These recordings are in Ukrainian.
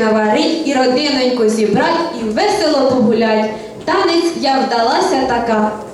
наварить, і родиноньку зібрать, і весело погулять. Танець я вдалася така.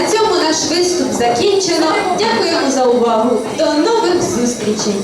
На цьому наш виступ закінчено. Дякуємо за увагу. До нових зустрічей.